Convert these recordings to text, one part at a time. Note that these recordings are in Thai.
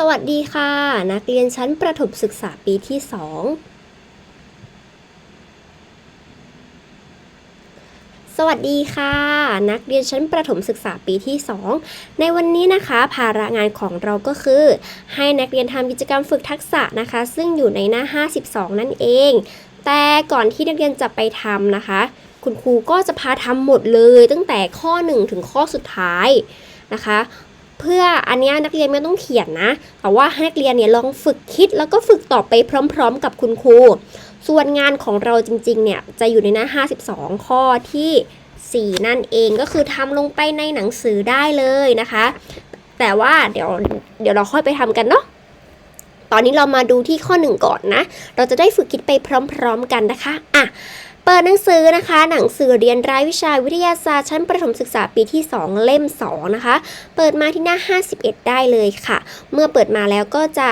สวัสดีค่ะ นักเรียนชั้นประถมศึกษาปีที่ 2 สวัสดีค่ะ นักเรียนชั้นประถมศึกษาปีที่ 2 ในวันนี้นะคะ ภาระงานของเราก็คือ ให้นักเรียนทำกิจกรรมฝึกทักษะนะคะ ซึ่งอยู่ในหน้า 52 นั่นเอง แต่ก่อนที่นักเรียนจะไปทำนะคะ คุณครูก็จะพาทำหมดเลย ตั้งแต่ข้อ 1 ถึงข้อสุดท้ายนะคะ เพื่ออันเนี้ยนักเรียนไม่ต้องเขียนนะ แต่ว่าให้นักเรียนเนี่ยลองฝึกคิดแล้วก็ฝึกต่อไปพร้อม ๆ กับคุณครู ส่วนงานของเราจริงๆ เนี่ยจะอยู่ในหน้า 52 ข้อที่ 4 นั่นเองก็คือทำลงไปในหนังสือได้เลยนะคะ แต่ว่าเดี๋ยวเดี๋ยวเราค่อยไปทำกันเนาะตอนนี้เรามาดูที่ข้อ1ก่อนนะ เราจะได้ฝึกคิดไปพร้อม ๆ กันนะคะ อะ เปิดหนังสือนะคะ หนังสือเรียนรายวิชาวิทยาศาสตร์ชั้นประถมศึกษาปีที่ 2 เล่ม 2 นะคะ เปิดมาที่หน้า 51 ได้เลยค่ะ เมื่อเปิดมาแล้วก็จะ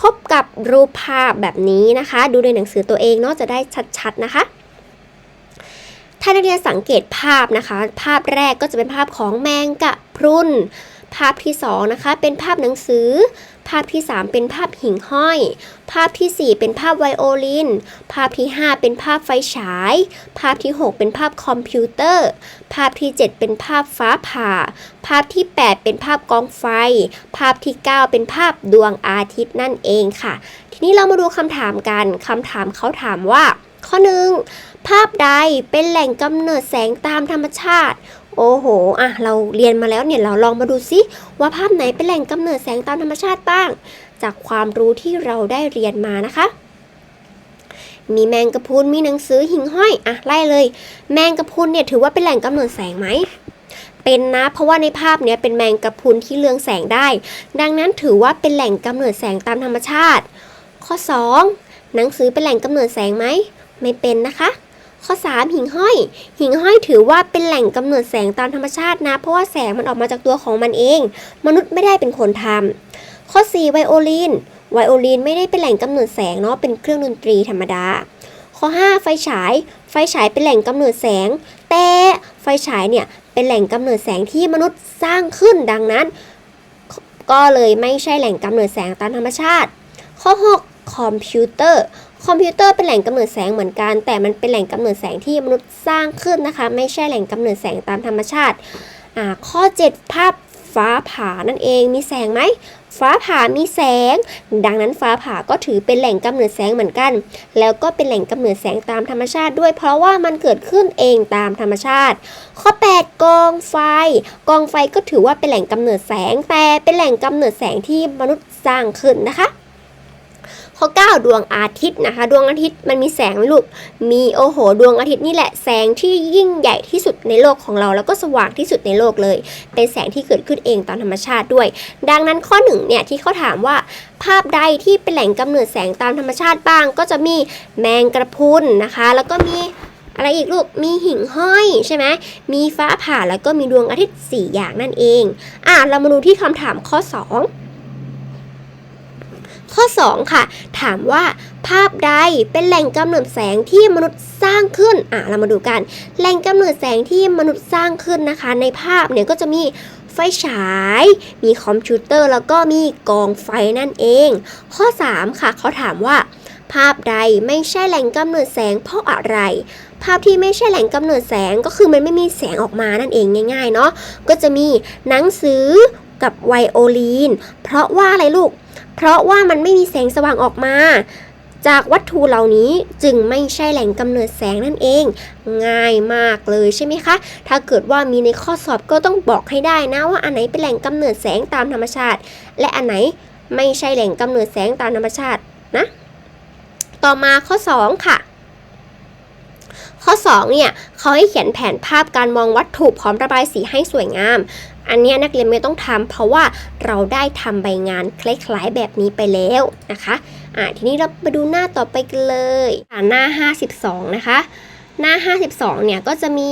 พบกับรูปภาพแบบนี้นะคะ ดูในหนังสือตัวเองเนาะจะได้ชัดๆนะคะถ้านักเรียนสังเกตภาพนะคะ ภาพแรกก็จะเป็นภาพของแมงกะพรุน ภาพที่2นะคะเป็นภาพหนังสือ ภาพที่ 3 เป็นภาพหิ่งห้อย ภาพที่ 4 เป็นภาพไวโอลิน ภาพที่ 5 เป็นภาพไฟฉาย ภาพที่ 6 เป็นภาพคอมพิวเตอร์ ภาพที่ 7 เป็นภาพฟ้าผ่า ภาพที่ 8 เป็นภาพกองไฟ ภาพที่ 9 เป็นภาพดวงอาทิตย์นั่นเองค่ะ ทีนี้เรามาดูคำถามกันคำถามเขาถามว่า ข้อ 1 ภาพใดเป็นแหล่งกำเนิดแสงตามธรรมชาติ โอ้โห อะ เราเรียนมาแล้วเนี่ย เราลองมาดูซิว่าภาพไหนเป็นแหล่งกำเนิดแสงตามธรรมชาติบ้าง จากความรู้ที่เราได้เรียนมานะคะ มีแมงกะพรุน มีหนังสือหิ่งห้อย อะ ไล่เลย แมงกะพรุนเนี่ยถือว่าเป็นแหล่งกำเนิดแสงไหมเป็นนะ เพราะว่าในภาพเนี้ยเป็นแมงกะพรุนที่เรืองแสงได้ ดังนั้นถือว่าเป็นแหล่งกำเนิดแสงตามธรรมชาติ ข้อ 2 หนังสือเป็นแหล่งกำเนิดแสงไหม ไม่เป็นนะคะ ข้อ 3 หิ่งห้อย หิ่งห้อยถือว่าเป็นแหล่งกำเนิดแสงตามธรรมชาตินะ เพราะว่าแสงมันออกมาจากตัวของมันเอง มนุษย์ไม่ได้เป็นคนทำข้อ 4 ไวโอลิน ไวโอลินไม่ได้เป็นแหล่งกำเนิดแสงเนาะ เป็นเครื่องดนตรีธรรมดา ข้อ 5 ไฟฉาย ไฟฉายเป็นแหล่งกำเนิดแสง แต่ไฟฉายเนี่ยเป็นแหล่งกำเนิดแสงที่มนุษย์สร้างขึ้นดังนั้น ก็เลยไม่ใช่แหล่งกำเนิดแสงตามธรรมชาติ ข้อ 6 คอมพิวเตอร์ คอมพิวเตอร์เป็นแหล่งกำเนิดแสงเหมือนกัน แต่มันเป็นแหล่งกำเนิดแสงที่มนุษย์สร้างขึ้นนะคะ ไม่ใช่แหล่งกำเนิดแสงตามธรรมชาติาข้อ 7 ภาพฟ้าผ่านั่นเองมีแสงไหมฟ้าผ่ามีแสง ดังนั้นฟ้าผ่าก็ถือเป็นแหล่งกำเนิดแสงเหมือนกัน แล้วก็เป็นแหล่งกำเนิดแสงตามธรรมชาติด้วย เพราะว่ามันเกิดขึ้นเองตามธรรมชาติ ข้อ 8 กองไฟ กองไฟก็ถือว่าเป็นแหล่งกำเนิดแสงแต่เป็นแหล่งกำเนิดแสงที่มนุษย์สร้างขึ้นนะคะ ข้อ 9 ดวงอาทิตย์นะคะ ดวงอาทิตย์มันมีแสงไหมลูก มีโอ้โห ดวงอาทิตย์นี่แหละแสงที่ยิ่งใหญ่ที่สุดในโลกของเรา แล้วก็สว่างที่สุดในโลกเลย เป็นแสงที่เกิดขึ้นเองตามธรรมชาติด้วย ดังนั้นข้อหนึ่งเนี่ยที่เขาถามว่าภาพใดที่เป็นแหล่งกำเนิดแสงตามธรรมชาติบ้าง ก็จะมีแมงกระพุนนะคะ แล้วก็มีอะไรอีกลูก มีหิ่งห้อยใช่ไหม มีฟ้าผ่าแล้วก็มีดวงอาทิตย์ 4 อย่างนั่นเอง อะ เรามาดูที่คำถามข้อ 2 ข้อ 2 ค่ะ ถามว่าภาพใดเป็นแหล่งกำเนิดแสงที่มนุษย์สร้างขึ้น อะ เรามาดูกัน แหล่งกำเนิดแสงที่มนุษย์สร้างขึ้นนะคะ ในภาพเนี่ยก็จะมีไฟฉาย มีคอมพิวเตอร์แล้วก็มีกองไฟนั่นเอง ข้อ 3 ค่ะ เขาถามว่า ภาพใดไม่ใช่แหล่งกำเนิดแสงเพราะอะไร ภาพที่ไม่ใช่แหล่งกำเนิดแสงก็คือมันไม่มีแสงออกมานั่นเองง่าย ๆ เนาะก็จะมีหนังสือ กับไวโอลินเพราะว่าอะไรลูก เพราะว่ามันไม่มีแสงสว่างออกมา จากวัตถุเหล่านี้จึงไม่ใช่แหล่งกำเนิดแสงนั่นเอง ง่ายมากเลยใช่ไหมคะ ถ้าเกิดว่ามีในข้อสอบก็ต้องบอกให้ได้นะว่าอันไหนเป็นแหล่งกำเนิดแสงตามธรรมชาติ และอันไหนไม่ใช่แหล่งกำเนิดแสงตามธรรมชาตินะ ต่อมาข้อ 2 ค่ะข้อ 2 เนี่ย เขาให้เขียนแผนภาพการมองวัตถุพร้อมระบายสีให้สวยงาม อันนี้นักเรียนไม่ต้องทำเพราะว่าเราได้ทำใบงานคล้ายๆแบบนี้ไปแล้วนะคะอ่าทีนี้เราไปดูหน้าต่อไปกันเลยอ่าหน้า 52 นะคะ หน้า 52 เนี่ยก็จะมี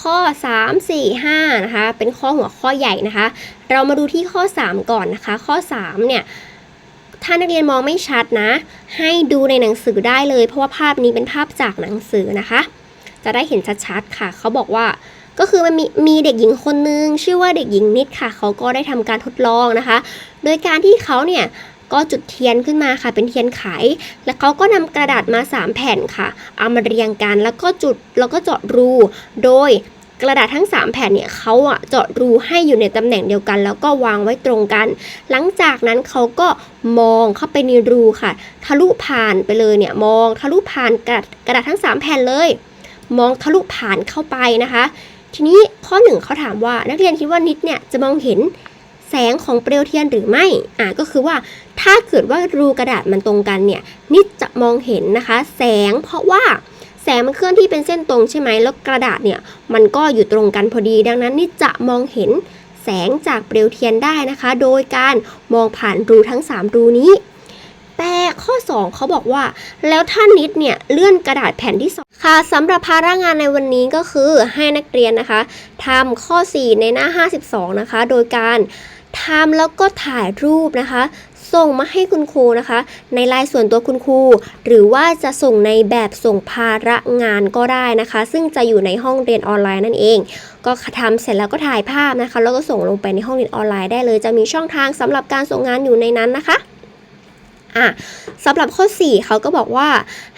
ข้อ 3 4 5 นะคะ เป็นข้อหัวข้อใหญ่นะคะ เรามาดูที่ข้อ 3 ก่อนนะคะ ข้อ 3 เนี่ยถ้านักเรียนมองไม่ชัดนะ ให้ดูในหนังสือได้เลย เพราะว่าภาพนี้เป็นภาพจากหนังสือนะคะ จะได้เห็นชัดๆค่ะ เขาบอกว่า ก็คือมันมีมีเด็กหญิงคนนึงชื่อว่าเด็กหญิงนิดค่ะ เขาก็ได้ทำการทดลองนะคะ โดยการที่เขาเนี่ยก็จุดเทียนขึ้นมาค่ะเป็นเทียนไข แล้วเขาก็นำกระดาษมา 3 แผ่นค่ะ เอามาเรียงกันแล้วก็จุดแล้วก็เจาะรูโดยกระดาษทั้ง 3 แผ่นเนี่ยเขาอะเจาะรูให้อยู่ในตำแหน่งเดียวกัน แล้วก็วางไว้ตรงกัน หลังจากนั้นเขาก็มองเข้าไปในรูค่ะ ทะลุผ่านไปเลยเนี่ยมองทะลุผ่านกระดาษกระดาษทั้ง 3 แผ่นเลย มองทะลุผ่านเข้าไปนะคะ ทีนี้ข้อหนึ่งเขาถามว่านักเรียนคิดว่านิดเนี่ยจะมองเห็นแสงของเปลวเทียนหรือไม่ อ่าก็คือว่าถ้าเกิดว่ารูกระดาษมันตรงกันเนี่ย นิดจะมองเห็นนะคะ แสงเพราะว่าแสงมันเคลื่อนที่เป็นเส้นตรงใช่ไหมแล้วกระดาษเนี่ยมันก็อยู่ตรงกันพอดี ดังนั้นนิดจะมองเห็นแสงจากเปลวเทียนได้นะคะ โดยการมองผ่านรูทั้ง 3 รูนี้ แต่ข้อ 2เขาบอกว่า แล้วถ้านิดเนี่ยเลื่อนกระดาษแผ่นที่ 2 ค่ะสำหรับภาระงานในวันนี้ก็คือให้นักเรียนนะคะทำข้อ 4 ในหน้า 52 นะคะ โดยการทำแล้วก็ถ่ายรูปนะคะ ส่งมาให้คุณครูนะคะ ในไลน์ส่วนตัวคุณครู หรือว่าจะส่งในแบบส่งภาระงานก็ได้นะคะ ซึ่งจะอยู่ในห้องเรียนออนไลน์นั่นเอง ก็ทำเสร็จแล้วก็ถ่ายภาพนะคะ แล้วก็ส่งลงไปในห้องเรียนออนไลน์ได้เลย จะมีช่องทางสำหรับการส่งงานอยู่ในนั้นนะคะ อะสำหรับข้อ 4 เขาก็บอกว่า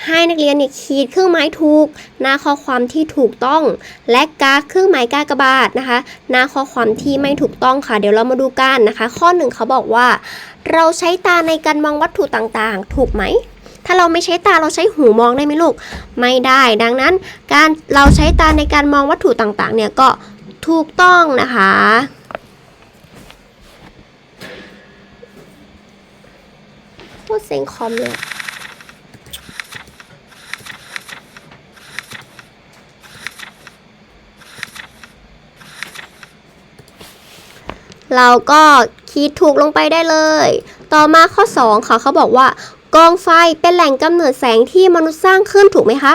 ให้นักเรียนเนี่ยขีดเครื่องหมายถูก หน้าข้อความที่ถูกต้อง และกาเครื่องหมายกากบาทนะคะ หน้าข้อความที่ไม่ถูกต้องค่ะ เดี๋ยวเรามาดูกันนะคะ ข้อ 1 เขาบอกว่า เราใช้ตาในการมองวัตถุต่างๆ ถูกไหมถ้าเราไม่ใช้ตาเราใช้หูมองได้ไหมลูก ไม่ได้ ดังนั้นการเราใช้ตาในการมองวัตถุต่างๆ เนี่ยก็ถูกต้องนะคะ โคตรเซ็งคอมเลยเราก็คีดถูกลงไปได้เลย ต่อมาข้อ 2 ค่ะเขาบอกว่ากองไฟเป็นแหล่งกำเนิดแสงที่มนุษย์สร้างขึ้นถูกไหมคะ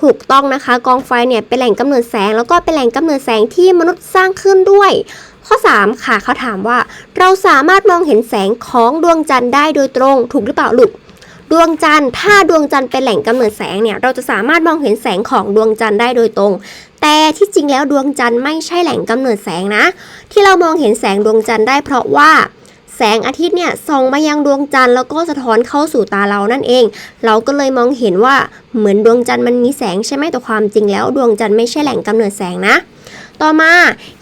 ถูกต้องนะคะ กองไฟเนี่ยเป็นแหล่งกำเนิดแสง แล้วก็เป็นแหล่งกำเนิดแสงที่มนุษย์สร้างขึ้นด้วย ข้อ 3 ค่ะเขาถามว่า เราสามารถมองเห็นแสงของดวงจันทร์ได้โดยตรงถูกหรือเปล่าลูกดวงจันทร์ถ้าดวงจันทร์เป็นแหล่งกำเนิดแสงเนี่ยเราจะสามารถมองเห็นแสงของดวงจันทร์ได้โดยตรง แต่ที่จริงแล้วดวงจันทร์ไม่ใช่แหล่งกำเนิดแสงนะ ที่เรามองเห็นแสงดวงจันทร์ได้เพราะว่าแสงอาทิตย์เนี่ยส่องมายังดวงจันทร์แล้วก็สะท้อนเข้าสู่ตาเรานั่นเอง เราก็เลยมองเห็นว่าเหมือนดวงจันทร์มันมีแสงใช่ไหมแต่ความจริงแล้ว ดวงจันทร์ไม่ใช่แหล่งกำเนิดแสงนะ ต่อมา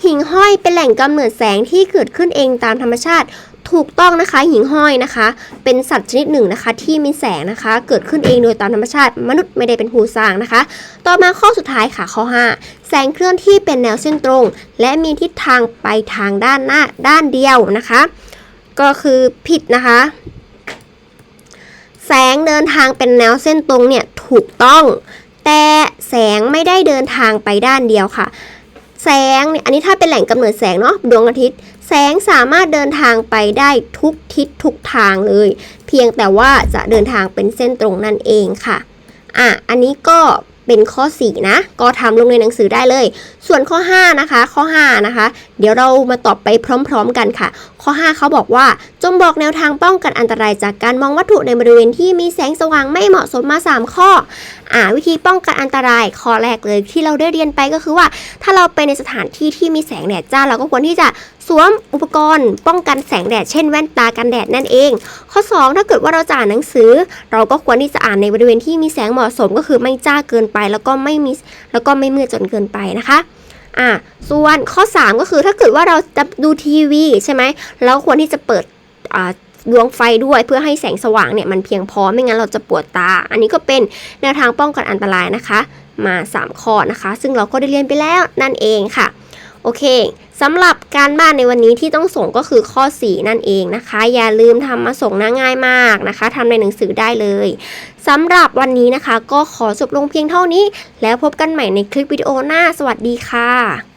หิ่งห้อยเป็นแหล่งกำเนิดแสงที่เกิดขึ้นเองตามธรรมชาติถูกต้องนะคะหิ่งห้อยนะคะ เป็นสัตว์ชนิดหนึ่งนะคะ ที่มีแสงนะคะ เกิดขึ้นเองโดยตามธรรมชาติ มนุษย์ไม่ได้เป็นผู้สร้างนะคะ ต่อมาข้อสุดท้ายค่ะข้อ 5 แสงเคลื่อนที่เป็นแนวเส้นตรง และมีทิศทางไปทางด้านหน้าด้านเดียวนะคะ ก็คือผิดนะคะ แสงเดินทางเป็นแนวเส้นตรงเนี่ยถูกต้อง แต่แสงไม่ได้เดินทางไปด้านเดียวค่ะ แสงเนี่ยอันนี้ถ้าเป็นแหล่งกำเนิดแสงเนาะดวงอาทิตย์ แสงสามารถเดินทางไปได้ทุกทิศทุกทางเลย เพียงแต่ว่าจะเดินทางเป็นเส้นตรงนั่นเองค่ะอะอันนี้ก็เป็นข้อ 4 นะ ก็ทำลงในหนังสือได้เลย ส่วนข้อ 5 นะคะ ข้อ 5 นะคะ เดี๋ยวเรามาตอบไปพร้อม ๆ กันค่ะ ข้อ 5 เขาบอกว่า จงบอกแนวทางป้องกันอันตรายจากการมองวัตถุในบริเวณที่มีแสงสว่างไม่เหมาะสมมา 3 ข้ออ่าวิธีป้องกันอันตรายข้อแรกเลยที่เราได้เรียนไปก็คือว่า ถ้าเราไปในสถานที่ที่มีแสงแดดจ้า เราก็ควรที่จะสวมอุปกรณ์ ป้องกันแสงแดดเช่นแว่นตากันแดดนั่นเอง ข้อ 2 ถ้าเกิดว่าเราจะอ่านหนังสือ เราก็ควรที่จะอ่านในบริเวณที่มีแสงเหมาะสมก็คือไม่จ้าเกินไป แล้วก็ไม่มีแล้วก็ไม่มืดจนเกินไปนะคะ อะส่วนข้อ 3 ก็คือถ้าเกิดว่าเราจะดูทีวีใช่ไหมเราควรที่จะเปิดอ่าดวงไฟด้วยเพื่อให้แสงสว่างเนี่ยมันเพียงพอไม่งั้นเราจะปวดตา อันนี้ก็เป็นแนวทางป้องกันอันตรายนะคะ มา 3 ข้อนะคะ ซึ่งเราก็ได้เรียนไปแล้วนั่นเองค่ะ โอเคสำหรับการบ้านในวันนี้ที่ต้องส่งก็คือข้อ 4 นั่นเองนะคะ อย่าลืมทำมาส่งนะง่ายมากนะคะทำในหนังสือได้เลยสำหรับวันนี้นะคะ ก็ขอจบลงเพียงเท่านี้ แล้วพบกันใหม่ในคลิปวิดีโอหน้า สวัสดีค่ะ